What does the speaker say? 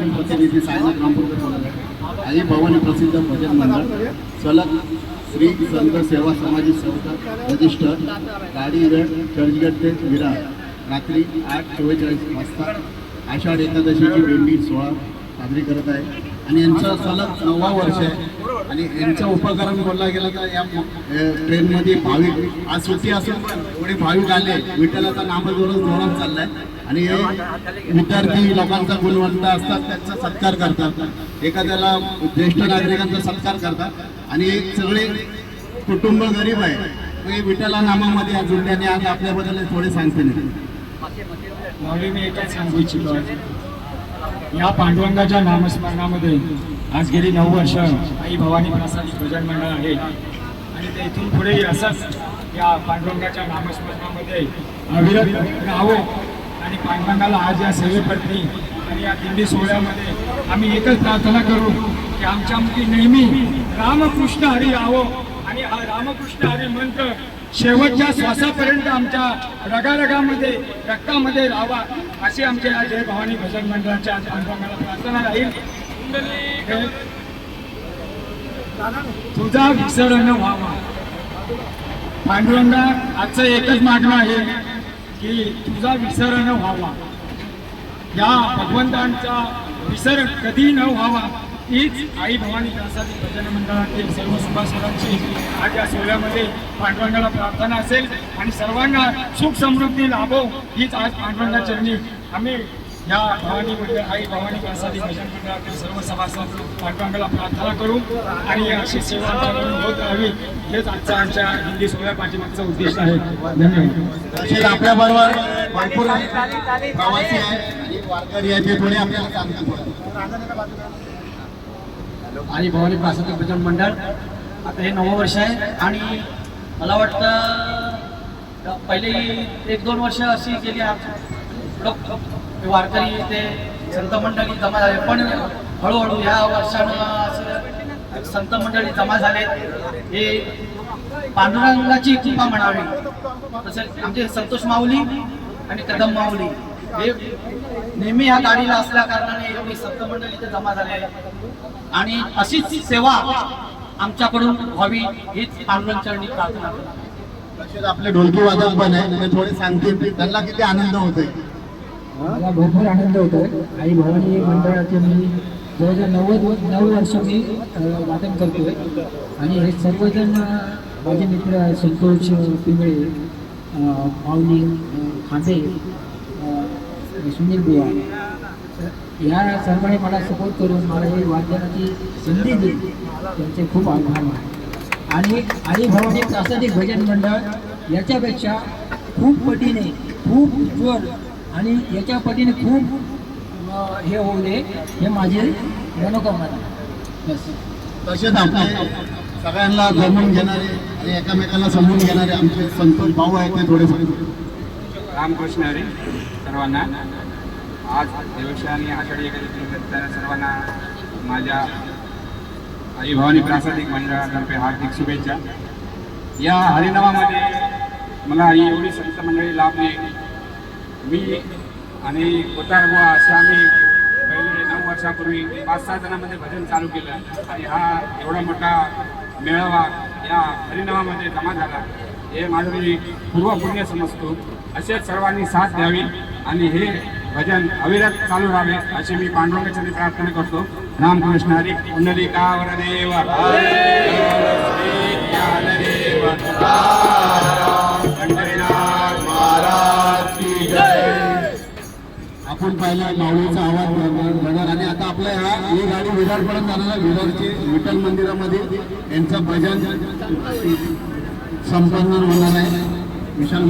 आपण प्रतिनिधी सायनाथ रामपूरकर बोलत आई भवानी प्रसिद्ध भजन मंडळ सलग श्री संत सेवा सामाजिक संस्था रजिस्टर गाडी रेड चर्चगेट ते विरार रात्री आठ चव्वेचाळीस वाजता आषाढ एकादशीची भेंडी सोहळा साजरी करत आहे. आणि यांचं सलग नववा वर्ष आहे. आणि यांचं उपकरण बोलला गेलं तर या ट्रेनमध्ये भाविक आज सुट्टी असून पण एवढे भाविक आले विठ्ठलाचा नामजोरच जोरात चाललाय. आणि हे विद्यार्थी लोकांचा गुणवंत असतात त्यांचा सत्कार करतात. एखाद्याला ज्येष्ठ नागरिकांचा सत्कार करतात. आणि एक सगळे कुटुंब गरीब आहे. विठ्ठला नामामध्ये या जुळल्याने आज आपल्याबद्दल थोडे सांगते मी एकच सांगू इच्छितो या पांडुरंगाच्या नामस्मरणामध्ये आज गेली नऊ वर्ष आई भवानी प्रसादी भजन मंडळ आहे. आणि ते इथून पुढेही असंच या पांडुरंगाच्या नामस्मरणामध्ये अविरत राहावं आणि पांडुरंगाला आज या सेवेप्रती आणि या दिंडी सोहळ्यामध्ये आम्ही एकच प्रार्थना करू की आमच्या मुली नेहमी रामकृष्ण हरी यावं हा रामकृष्ण हरी मंत्र शेवटच्या श्वासापर्यंत आमच्या रगारगामध्ये रक्तामध्ये राहावा अशी आमच्या या जय भवानी भजन मंडळाच्या आज प्रार्थना राहील. तुझा विसरण व्हावा. पांडुरंगा आजचं एकच मागणं आहे की तुझा विसरण व्हावा. या भगवंतांचा विसर कधी न व्हावा. हीच आई भवानी प्रसादी भजन मंडळातील सर्व सभासदांची आज या सोहळ्यामध्ये पांडुरंगाला प्रार्थना असेल आणि सर्वांना सुख समृद्धी लाभो हीच आज पांडुरंगा चरणी. आम्ही या भवानी मंडळ आई भवानी प्रसादी भजन मंडळातील सर्व सभासद पांडुरंगाला प्रार्थना करू आणि अशी सेवा होत राहावी हेच आजचा आमच्या हिंदी सोहळ्या पाठीमागचा उद्देश आहे. धन्यवाद. आपल्याबरोबर भरपूर प्रवासी आहेत आणि वारकरी आहेत ते थोडे आपल्याला सांगतात आणि भवानी प्रासादिक भजन मंडळ. आता हे नवं वर्ष आहे आणि मला वाटतं पहिले एक दोन वर्ष अशी गेली लोक वारकरी ते संत मंडळी जमा झाले. पण हळूहळू ह्या वर्षानं असं संत मंडळी जमा झाले हे पांडुरंगाची कृपा म्हणावी. तसेच आमचे संतोष माऊली आणि कदम माऊली. नेहमी ह्या गाडीला असल्या कारणाने एवढी संत मंडळी इथे जमा झाले आणि अशीच सेवा आमच्याकडून व्हावी हीच पांडुरंगाचरणी प्रार्थना करतो. तसेच आपले ढोलकी वादक पण आहे थोडे सांगतील त्यांना किती आनंद होतोय. मला भरपूर आनंद होतोय. आई भवानी मंडळाचे मी जवळजवळ नव्वद नऊ वर्ष मी वादन करतोय. आणि हे सर्वजण माझे मित्र संतोष पिंगळे अ, खांदे सुनील बुवा या सर्वांनी मला सपोर्ट करून मला हे वादनाची संधी दिली. त्यांचे खूप आभार आहे. आणि आई भवानी प्रासादिक भजन मंडळ याच्यापेक्षा खूप पटीने खूप उज्ज्वल आणि याच्या पटीने खूप हे होऊ दे हे माझे मनोकामना. बस तसेच आपले सगळ्यांना जमून घेणारे आणि एकामेकांना समजून घेणारे आमचे संतोष भाऊ आहेत ते थोडे रामकृष्ण हरी सर्वांना. आज देवशा आणि आषाढी एकादशी सर्वांना माझ्या आई भवानी प्रासादिक मंडळातर्फे हार्दिक शुभेच्छा. या हरिनामामध्ये मला ही एवढी संत मंडळी लाभली. मी आणि कोतारबुवा असे आम्ही पहिले नऊ वर्षापूर्वी पाच सहा जणांमध्ये भजन चालू केलं आणि हा एवढा मोठा मेळावा या हरिनामामध्ये जमा झाला. हे माझं मी पूर्व पुण्य समजतो. असेच सर्वांनी साथ द्यावी आणि हे भजन अविरत चालू राहावे अशी मी पांडुरंगाची प्रार्थना करतो. रामकृष्ण हरी पुंडलिकावर देव आपण पाहिलं माऊलीचा आवाज बरोबर बघा आणि आता आपल्या ह्या ही गाडी विरारपर्यंत जाणार आहे. विठ्ठल मंदिरामध्ये यांचं भजन. संपन्न होणार आहे. विशाल